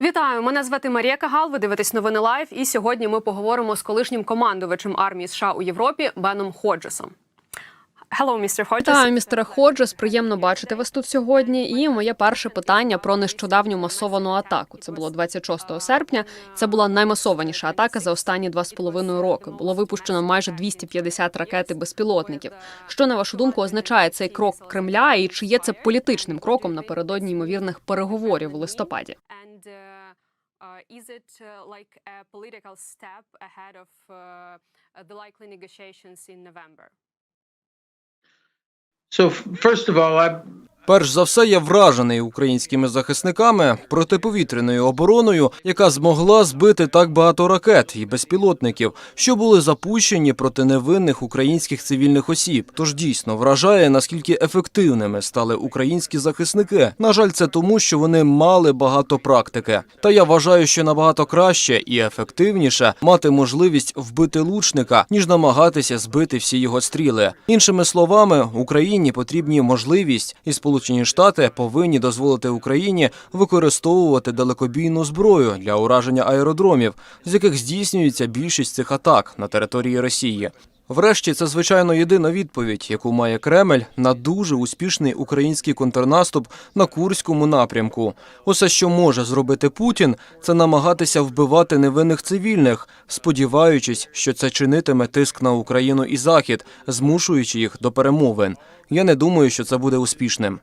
Вітаю, мене звати Марія Кагал. Ви дивитесь новини лайв. І сьогодні ми поговоримо з колишнім командувачем армії США у Європі Беном Ходжесом. Hello, Mr. Hodges. Вітаю, містере Ходжес. Приємно бачити вас тут сьогодні. І моє перше питання про нещодавню масовану атаку. Це було 26 серпня. Це була наймасованіша атака за останні два з половиною роки. Було випущено майже 250 ракет і безпілотників. Що на вашу думку означає цей крок Кремля, і чи є це політичним кроком напередодні ймовірних переговорів у листопаді? Uh, uh, is it uh, like a political step ahead of uh, the likely negotiations in November? So first of all, I Перш за все, я вражений українськими захисниками протиповітряною обороною, яка змогла збити так багато ракет і безпілотників, що були запущені проти невинних українських цивільних осіб. Тож дійсно вражає, наскільки ефективними стали українські захисники. На жаль, це тому, що вони мали багато практики. Та я вважаю, що набагато краще і ефективніше мати можливість вбити лучника, ніж намагатися збити всі його стріли. Іншими словами, Україні потрібні можливість і Сполучені Штати повинні дозволити Україні використовувати далекобійну зброю для ураження аеродромів, з яких здійснюється більшість цих атак на території Росії. Врешті, це звичайно єдина відповідь, яку має Кремль на дуже успішний український контрнаступ на Курському напрямку. Усе, що може зробити Путін, це намагатися вбивати невинних цивільних, сподіваючись, що це чинитиме тиск на Україну і Захід, змушуючи їх до перемовин. Я не думаю, що це буде успішним.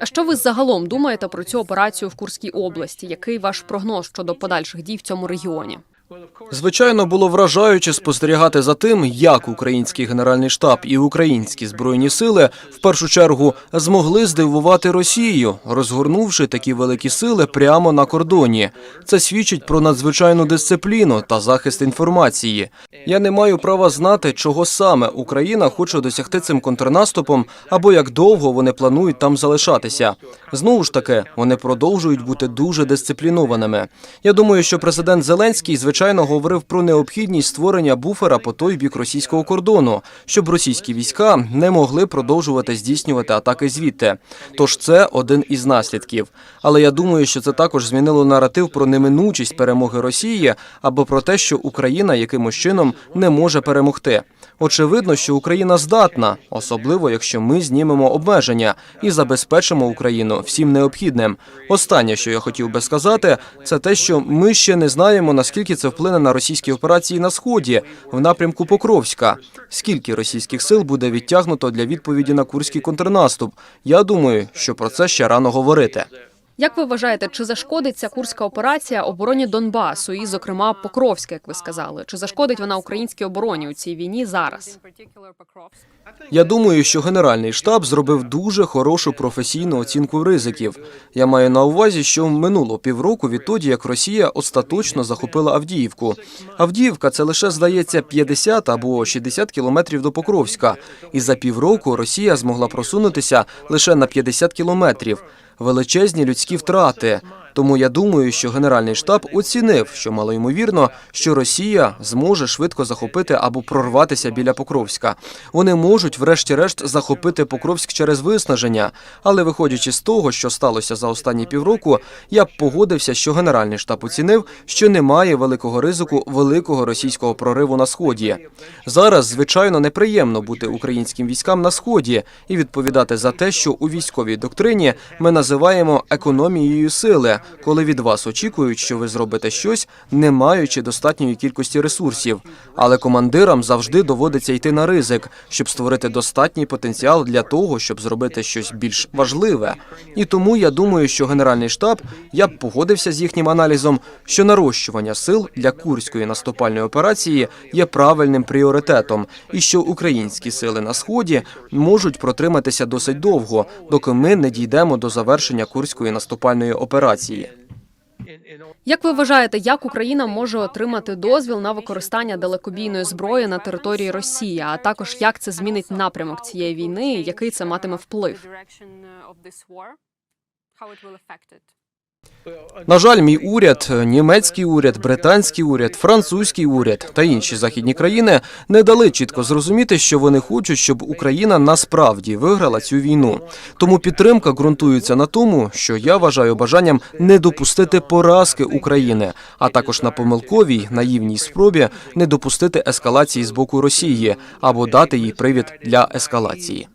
А що ви загалом думаєте про цю операцію в Курській області? Який ваш прогноз щодо подальших дій в цьому регіоні? Звичайно, було вражаюче спостерігати за тим, як український генеральний штаб і українські збройні сили в першу чергу змогли здивувати Росію, розгорнувши такі великі сили прямо на кордоні. Це свідчить про надзвичайну дисципліну та захист інформації. Я не маю права знати, чого саме Україна хоче досягти цим контрнаступом, або як довго вони планують там залишатися. Знову ж таки, вони продовжують бути дуже дисциплінованими. Я думаю, що президент Зеленський звичайно говорив про необхідність створення буфера по той бік російського кордону, щоб російські війська не могли продовжувати здійснювати атаки звідти. Тож це один із наслідків. Але я думаю, що це також змінило наратив про неминучість перемоги Росії або про те, що Україна якимось чином не може перемогти. Очевидно, що Україна здатна, особливо якщо ми знімемо обмеження і забезпечимо Україну всім необхідним. Останнє, що я хотів би сказати, це те, що ми ще не знаємо, наскільки це вплине на російські операції на сході в напрямку Покровська. Скільки російських сил буде відтягнуто для відповіді на курський контрнаступ? Я думаю, що про це ще рано говорити. Як ви вважаєте, чи зашкодить ця курська операція обороні Донбасу і, зокрема, Покровська, як ви сказали? Чи зашкодить вона українській обороні у цій війні зараз? Я думаю, що Генеральний штаб зробив дуже хорошу професійну оцінку ризиків. Я маю на увазі, що минуло півроку відтоді, як Росія остаточно захопила Авдіївку. Авдіївка це лише здається 50 або 60 кілометрів до Покровська. І за півроку Росія змогла просунутися лише на 50 кілометрів. Величезні людські втрати. Тому я думаю, що Генеральний штаб оцінив, що малоймовірно, що Росія зможе швидко захопити або прорватися біля Покровська. Вони можуть, врешті-решт, захопити Покровськ через виснаження. Але виходячи з того, що сталося за останні півроку, я б погодився, що Генеральний штаб оцінив, що немає великого ризику великого російського прориву на сході. Зараз, звичайно, неприємно бути українським військам на сході і відповідати за те, що у військовій доктрині ми називаємо економією сили, коли від вас очікують, що ви зробите щось, не маючи достатньої кількості ресурсів. Але командирам завжди доводиться йти на ризик, щоб створити достатній потенціал для того, щоб зробити щось більш важливе. І тому я думаю, що Генеральний штаб я б погодився з їхнім аналізом, що нарощування сил для курської наступальної операції є правильним пріоритетом, і що українські сили на сході можуть протриматися досить довго, доки ми не дійдемо до завершення курської наступальної операції. Як ви вважаєте, як Україна може отримати дозвіл на використання далекобійної зброї на території Росії? А також як це змінить напрямок цієї війни, який це матиме вплив? На жаль, мій уряд, німецький уряд, британський уряд, французький уряд та інші західні країни не дали чітко зрозуміти, що вони хочуть, щоб Україна насправді виграла цю війну. Тому підтримка ґрунтується на тому, що я вважаю бажанням не допустити поразки України, а також на помилковій наївній спробі не допустити ескалації з боку Росії або дати їй привід для ескалації.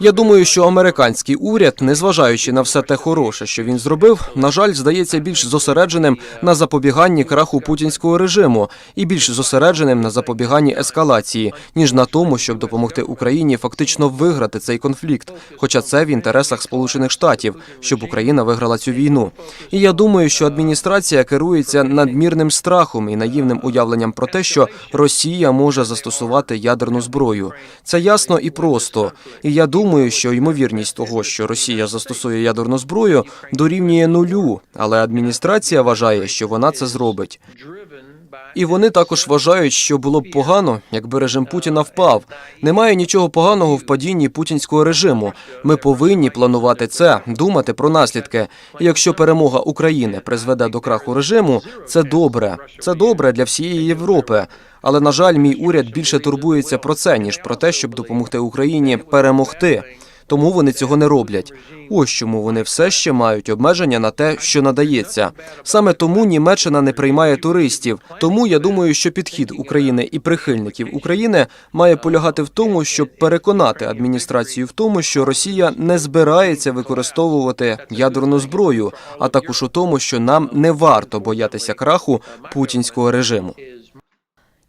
Я думаю, що американський уряд, незважаючи на все те хороше, що він зробив, на жаль, здається більш зосередженим на запобіганні краху путінського режиму і більш зосередженим на запобіганні ескалації, ніж на тому, щоб допомогти Україні фактично виграти цей конфлікт. Хоча це в інтересах Сполучених Штатів, щоб Україна виграла цю війну. І я думаю, що адміністрація керується надмірним страхом і наївним уявленням про те, що Росія може застосувати ядерну зброю. Це ясно і просто. І я думаю, що ймовірність того, що Росія застосує ядерну зброю, дорівнює нулю, але адміністрація вважає, що вона це зробить. І вони також вважають, що було б погано, якби режим Путіна впав. Немає нічого поганого в падінні путінського режиму. Ми повинні планувати це, думати про наслідки. І якщо перемога України призведе до краху режиму, це добре. Це добре для всієї Європи. Але на жаль, мій уряд більше турбується про це ніж про те, щоб допомогти Україні перемогти. Тому вони цього не роблять. Ось чому вони все ще мають обмеження на те, що надається. Саме тому Німеччина не приймає туристів. Тому я думаю, що підхід України і прихильників України має полягати в тому, щоб переконати адміністрацію в тому, що Росія не збирається використовувати ядерну зброю, а також у тому, що нам не варто боятися краху путінського режиму.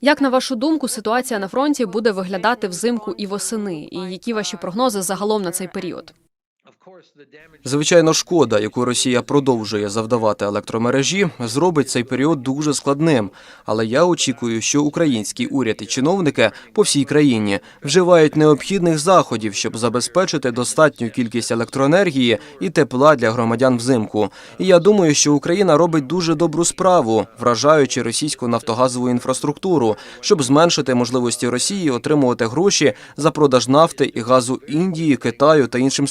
Як на вашу думку, ситуація на фронті буде виглядати взимку і восени? І які ваші прогнози загалом на цей період? Звичайно, шкода, яку Росія продовжує завдавати електромережі, зробить цей період дуже складним. Але я очікую, що український уряд і чиновники по всій країні вживають необхідних заходів, щоб забезпечити достатню кількість електроенергії і тепла для громадян взимку. І я думаю, що Україна робить дуже добру справу, вражаючи російську нафтогазову інфраструктуру, щоб зменшити можливості Росії отримувати гроші за продаж нафти і газу Індії, Китаю та іншим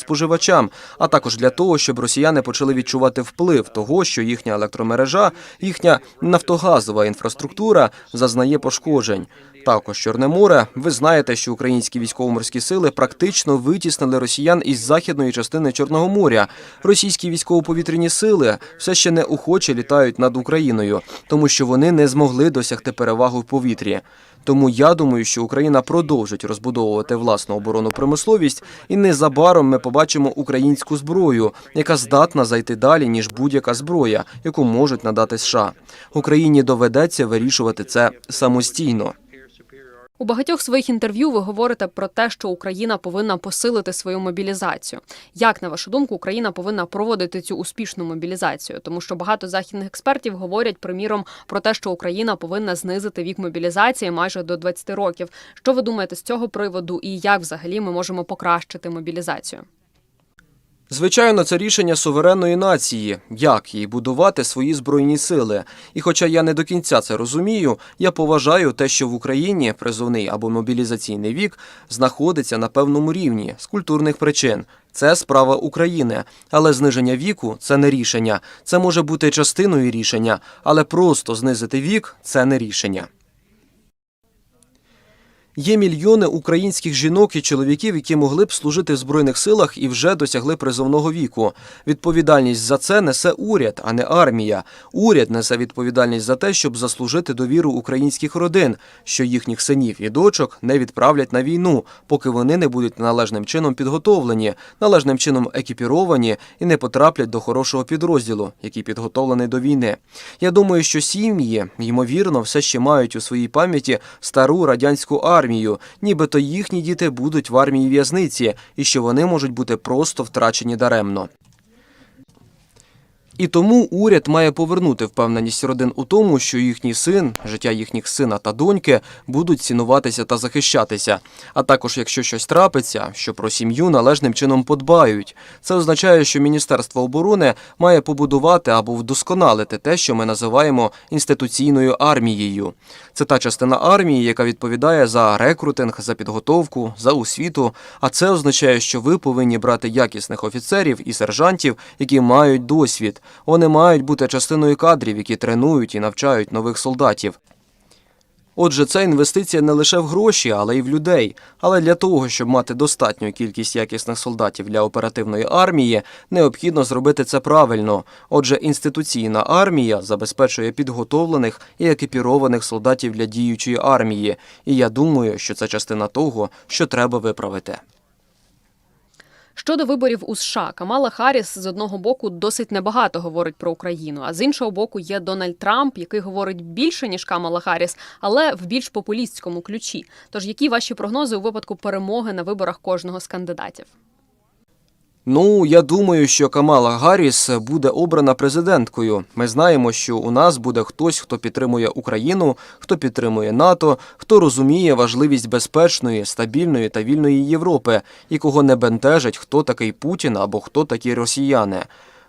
споживачам а також для того, щоб росіяни почали відчувати вплив того, що їхня електромережа, їхня нафтогазова інфраструктура зазнає пошкоджень. Також Чорне море. Ви знаєте, що українські військово-морські сили практично витіснили росіян із західної частини Чорного моря. Російські військово-повітряні сили все ще неохоче літають над Україною, тому що вони не змогли досягти перевагу в повітрі. Тому я думаю, що Україна продовжить розбудовувати власну оборонну промисловість, і незабаром ми побачимо українську зброю, яка здатна зайти далі ніж будь-яка зброя, яку можуть надати США. Україні доведеться вирішувати це самостійно. У багатьох своїх інтерв'ю ви говорите про те, що Україна повинна посилити свою мобілізацію. Як на вашу думку, Україна повинна проводити цю успішну мобілізацію? Тому що багато західних експертів говорять, приміром, про те, що Україна повинна знизити вік мобілізації майже до 20 років. Що ви думаєте з цього приводу, і як взагалі ми можемо покращити мобілізацію? Звичайно, це рішення суверенної нації, як їй будувати свої збройні сили. І хоча я не до кінця це розумію, я поважаю те, що в Україні призовний або мобілізаційний вік знаходиться на певному рівні з культурних причин. Це справа України, але зниження віку це не рішення. Це може бути частиною рішення, але просто знизити вік це не рішення. Є мільйони українських жінок і чоловіків, які могли б служити в збройних силах і вже досягли призовного віку. Відповідальність за це несе уряд, а не армія. Уряд несе відповідальність за те, щоб заслужити довіру українських родин, що їхніх синів і дочок не відправлять на війну, поки вони не будуть належним чином підготовлені, належним чином екіпіровані і не потраплять до хорошого підрозділу, який підготовлений до війни. Я думаю, що сім'ї ймовірно все ще мають у своїй пам'яті стару радянську армію армію, нібито їхні діти будуть в армії в'язниці і що вони можуть бути просто втрачені даремно. І тому уряд має повернути впевненість родин у тому, що їхній син, життя їхніх сина та доньки будуть цінуватися та захищатися. А також, якщо щось трапиться, що про сім'ю належним чином подбають. Це означає, що Міністерство оборони має побудувати або вдосконалити те, що ми називаємо інституційною армією. Це та частина армії, яка відповідає за рекрутинг, за підготовку, за освіту. А це означає, що ви повинні брати якісних офіцерів і сержантів, які мають досвід. Вони мають бути частиною кадрів, які тренують і навчають нових солдатів. Отже, це інвестиція не лише в гроші, але й в людей. Але для того, щоб мати достатню кількість якісних солдатів для оперативної армії, необхідно зробити це правильно. Отже, інституційна армія забезпечує підготовлених і екіпірованих солдатів для діючої армії. І я думаю, що це частина того, що треба виправити. Щодо виборів у США, Камала Харріс з одного боку досить небагато говорить про Україну, а з іншого боку є Дональд Трамп, який говорить більше ніж Камала Харріс, але в більш популістському ключі. Тож які ваші прогнози у випадку перемоги на виборах кожного з кандидатів? Ну, я думаю, що Камала Гарріс буде обрана президенткою. Ми знаємо, що у нас буде хтось, хто підтримує Україну, хто підтримує НАТО, хто розуміє важливість безпечної, стабільної та вільної Європи, і кого не бентежить, хто такий Путін або хто такі росіяни.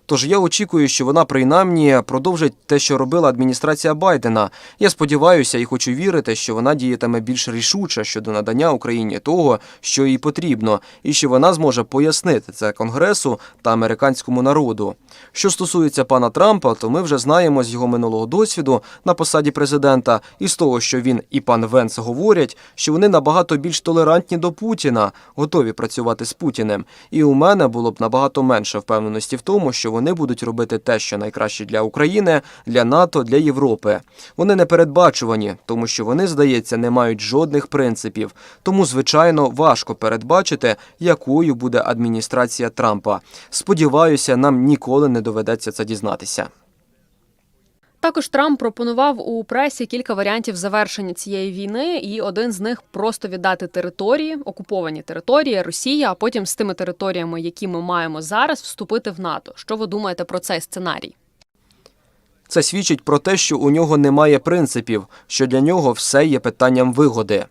Тож я очікую, що вона принаймні продовжить те, що робила адміністрація Байдена. Я сподіваюся і хочу вірити, що вона діятиме більш рішуче щодо надання Україні того, що їй потрібно, і що вона зможе пояснити це Конгресу та американському народу. Що стосується пана Трампа, то ми вже знаємо з його минулого досвіду на посаді президента, і з того, що він і пан Венс говорять, що вони набагато більш толерантні до Путіна, готові працювати з Путіним. І у мене було б набагато менше впевненості в тому, що вони будуть робити те, що найкраще для України, для НАТО, для Європи. Вони не передбачувані, тому що вони, здається, не мають жодних принципів. Тому, звичайно, важко передбачити, якою буде адміністрація Трампа. Сподіваюся, нам ніколи не доведеться це дізнатися. Також Трамп пропонував у пресі кілька варіантів завершення цієї війни, і один з них просто віддати території, окуповані території Росія, а потім з тими територіями, які ми маємо зараз, вступити в НАТО. Що ви думаєте про цей сценарій? Це свідчить про те, що у нього немає принципів, що для нього все є питанням вигоди.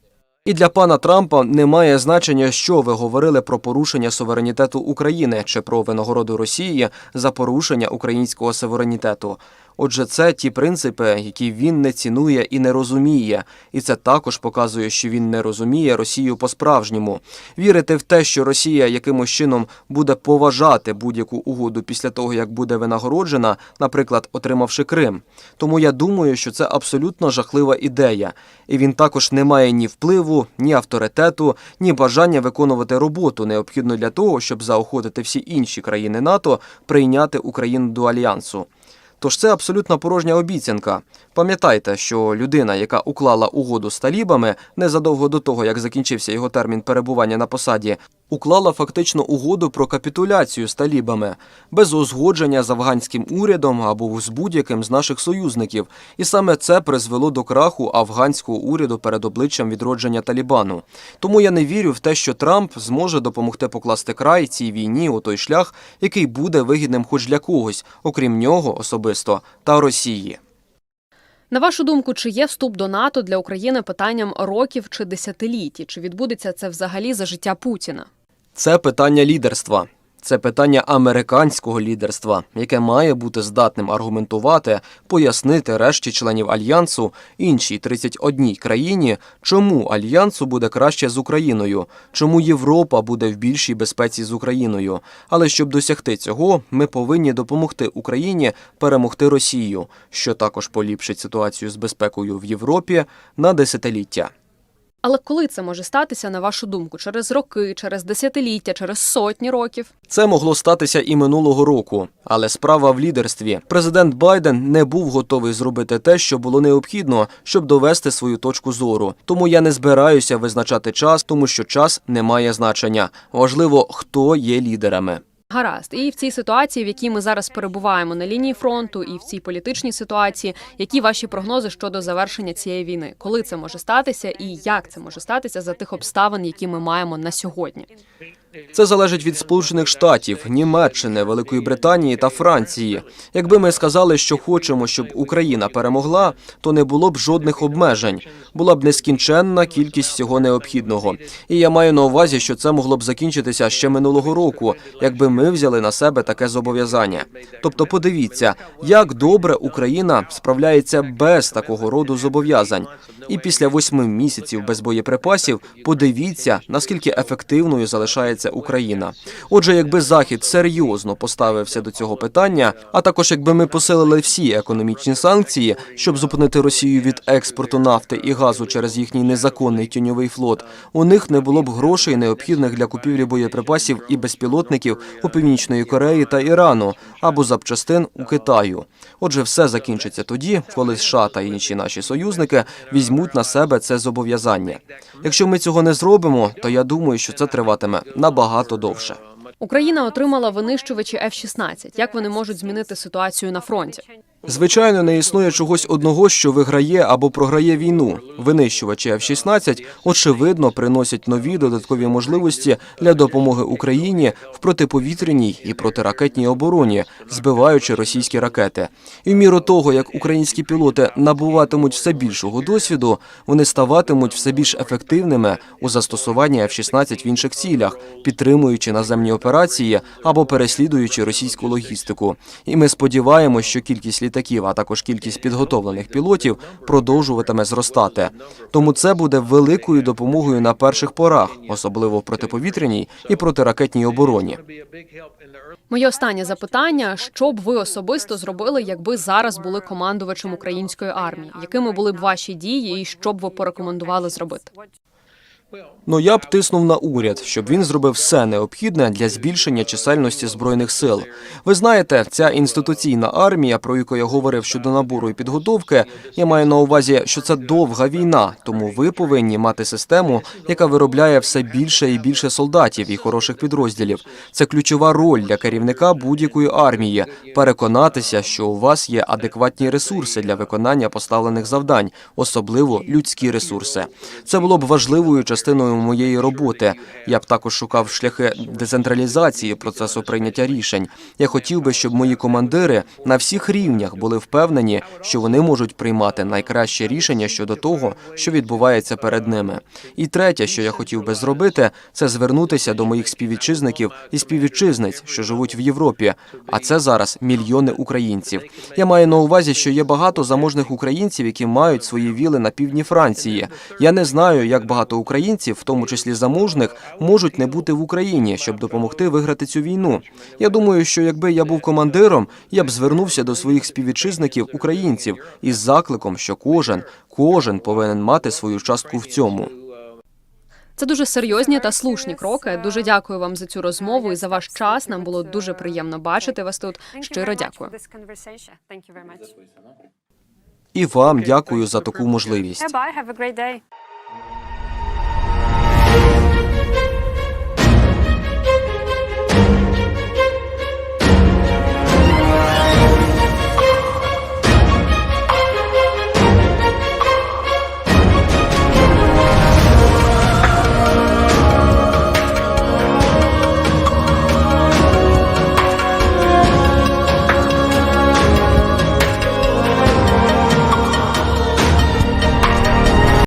І для пана Трампа немає значення, що ви говорили про порушення суверенітету України чи про винагороду Росії за порушення українського суверенітету. Отже, це ті принципи, які він не цінує і не розуміє, і це також показує, що він не розуміє Росію по-справжньому. Вірити в те, що Росія якимось чином буде поважати будь-яку угоду після того, як буде винагороджена, наприклад, отримавши Крим. Тому я думаю, що це абсолютно жахлива ідея, і він також не має ні впливу, ні авторитету, ні бажання виконувати роботу, необхідну для того, щоб заохотити всі інші країни НАТО прийняти Україну до альянсу. Тож це абсолютно порожня обіцянка. Пам'ятайте, що людина, яка уклала угоду з талібами незадовго до того, як закінчився його термін перебування на посаді, уклала фактично угоду про капітуляцію з талібами без узгодження з афганським урядом або з будь-яким з наших союзників. І саме це призвело до краху афганського уряду перед обличчям відродження Талібану. Тому я не вірю в те, що Трамп зможе допомогти покласти край цій війні у той шлях, який буде вигідним хоч для когось, окрім нього особисто та Росії. На вашу думку, чи є вступ до НАТО для України питанням років чи десятиліть? Чи відбудеться це взагалі за життя Путіна? Це питання лідерства. Це питання американського лідерства, яке має бути здатним аргументувати, пояснити решті членів альянсу іншій 31 країні, чому альянсу буде краще з Україною, чому Європа буде в більшій безпеці з Україною. Але щоб досягти цього, ми повинні допомогти Україні перемогти Росію, що також поліпшить ситуацію з безпекою в Європі на десятиліття. Але коли це може статися, на вашу думку, через роки, через десятиліття, через сотні років? Це могло статися і минулого року, але справа в лідерстві. Президент Байден не був готовий зробити те, що було необхідно, щоб довести свою точку зору. Тому я не збираюся визначати час, тому що час не має значення. Важливо, хто є лідерами. Гаразд, і в цій ситуації, в якій ми зараз перебуваємо на лінії фронту, і в цій політичній ситуації, які ваші прогнози щодо завершення цієї війни? Коли це може статися, і як це може статися за тих обставин, які ми маємо на сьогодні? Це залежить від Сполучених Штатів, Німеччини, Великої Британії та Франції. Якби ми сказали, що хочемо, щоб Україна перемогла, то не було б жодних обмежень. Була б нескінченна кількість всього необхідного. І я маю на увазі, що це могло б закінчитися ще минулого року, якби ми взяли на себе таке зобов'язання. Тобто, подивіться, як добре Україна справляється без такого роду зобов'язань. І після восьми місяців без боєприпасів подивіться, наскільки ефективною залишається Україна. Отже, якби Захід серйозно поставився до цього питання, а також якби ми посилили всі економічні санкції, щоб зупинити Росію від експорту нафти і газу через їхній незаконний тіньовий флот, у них не було б грошей необхідних для купівлі боєприпасів і безпілотників у північної Кореї та Ірану або запчастин у Китаю. Отже, все закінчиться тоді, коли США та інші наші союзники візьмуть на себе це зобов'язання. Якщо ми цього не зробимо, то я думаю, що це триватиме набагато довше. Україна отримала винищувачі F-16. Як вони можуть змінити ситуацію на фронті? Звичайно, не існує чогось одного, що виграє або програє війну. Винищувачі F-16, очевидно, приносять нові додаткові можливості для допомоги Україні в протиповітряній і протиракетній обороні, збиваючи російські ракети. І в міру того, як українські пілоти набуватимуть все більшого досвіду, вони ставатимуть все більш ефективними у застосуванні F-16 в інших цілях, підтримуючи наземні операції або переслідуючи російську логістику. І ми сподіваємося, що кількість літаків, а також кількість підготовлених пілотів продовжуватиме зростати. Тому це буде великою допомогою на перших порах, особливо в протиповітряній і протиракетній обороні. Моє останнє запитання: що б ви особисто зробили, якби зараз були командувачем української армії? Якими були б ваші дії, і що б ви порекомендували зробити? Ну я б тиснув на уряд, щоб він зробив все необхідне для збільшення чисельності збройних сил. Ви знаєте, ця інституційна армія, про яку я говорив щодо набору і підготовки, я маю на увазі, що це довга війна, тому ви повинні мати систему, яка виробляє все більше і більше солдатів і хороших підрозділів. Це ключова роль для керівника будь-якої армії переконатися, що у вас є адекватні ресурси для виконання поставлених завдань, особливо людські ресурси. Це було б важливою частиною моєї роботи. Я б також шукав шляхи децентралізації процесу прийняття рішень. Я хотів би, щоб мої командири на всіх рівнях були впевнені, що вони можуть приймати найкраще рішення щодо того, що відбувається перед ними. І третє, що я хотів би зробити, це звернутися до моїх співвітчизників і співвітчизниць, що живуть в Європі. А це зараз мільйони українців. Я маю на увазі, що є багато заможних українців, які мають свої віли на півдні Франції. Я не знаю, як багато українців, в тому числі заможних, можуть не бути в Україні, щоб допомогти виграти цю війну. Я думаю, що якби я був командиром, я б звернувся до своїх співвітчизників українців із закликом, що кожен, кожен повинен мати свою частку в цьому. Це дуже серйозні та слушні кроки. Дуже дякую вам за цю розмову і за ваш час. Нам було дуже приємно бачити вас тут. Щиро дякую. І вам дякую за таку можливість.